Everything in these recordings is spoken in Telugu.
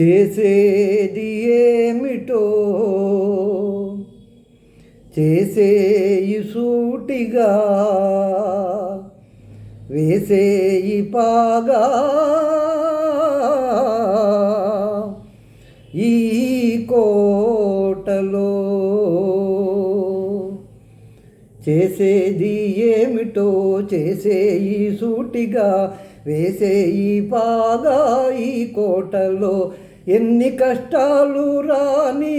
చేసేది ఏమిటో చేసేయి సూటిగా వేసేయి పాగా. ఈ కోటలో చేసేది ఏమిటో? చేసేయి సూటిగా వేసేయి పాగా ఈ కోటలో ఎన్ని కష్టాలు రాని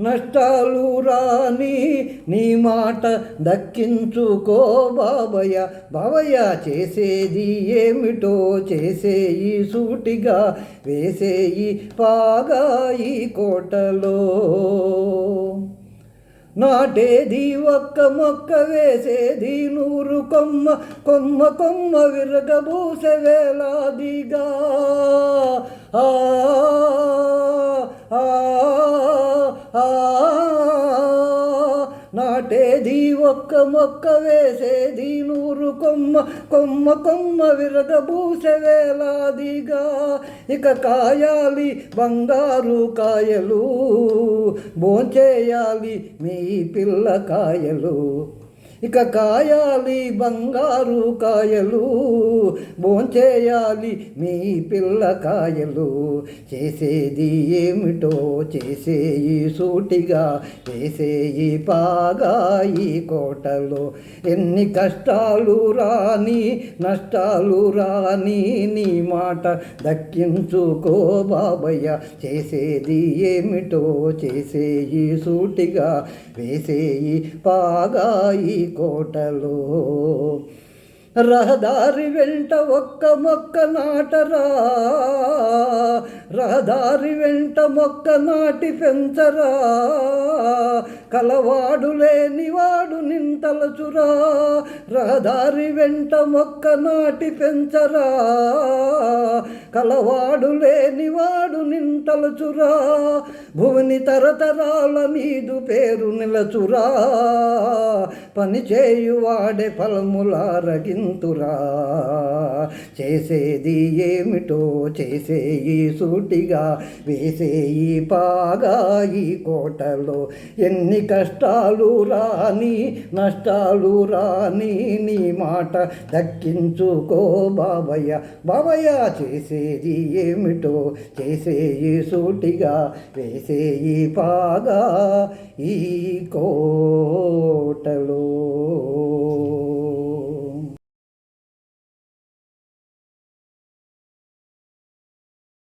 నష్టాలు రాని నీ మాట దక్కించుకో బాబయ్య. బాబయ్య చేసేది ఏమిటో చేసేయి సూటిగా వేసేయి పాగా ఈ కోటలో. నాటేది ఒక్క మొక్క వేసేది నూరు కొమ్మ కొమ్మ కొమ్మ విరగబూస వేలాదిగా. ఆ, ఆ, నాటేది ఒక్క మొక్క వేసేది నూరు కొమ్మ కొమ్మ కొమ్మ విరగబూసె వేలాదిగా. ఇక కాయాలి బంగారు కాయలు భోంచేయాలి మీ పిల్ల కాయలు. ఇక కాయాలి బంగారు కాయలు భోంచేయాలి మీ పిల్ల కాయలు. చేసేది ఏమిటో చేసేయి సూటిగా చేసేయి పాగా ఈ కోటలో. ఎన్ని కష్టాలు రాని నష్టాలు రాని నీ మాట దక్కించుకో బాబయ్య. చేసేది ఏమిటో చేసేయి సూటిగా వేసేయి పాగా ఈ కోటలో రహదారి వెంట ఒక్క మొక్క నాటరా? రహదారి వెంట మొక్క నాటి పెంచరా? కలవాడు లేనివాడు నింతలచురా? రహదారి వెంట మొక్క నాటి పెంచరా? కలవాడు లేనివాడు నింతలచురా? భువని తరతరాల నీదు పేరు నిలచురా? పని చేయువాడే ఫలములారగింతురా చేసేది ఏమిటో చేసేయి సూటిగా వేసేయి పాగా ఈ కోటలో. ఎన్ని కష్టాలు రాని నష్టాలు రాని నీ మాట దక్కించుకో బాబయ్య. బాబయ్య చేసేది ఏమిటో చేసేయి సూటిగా వేసేయి పాగా ఈ కోటలో.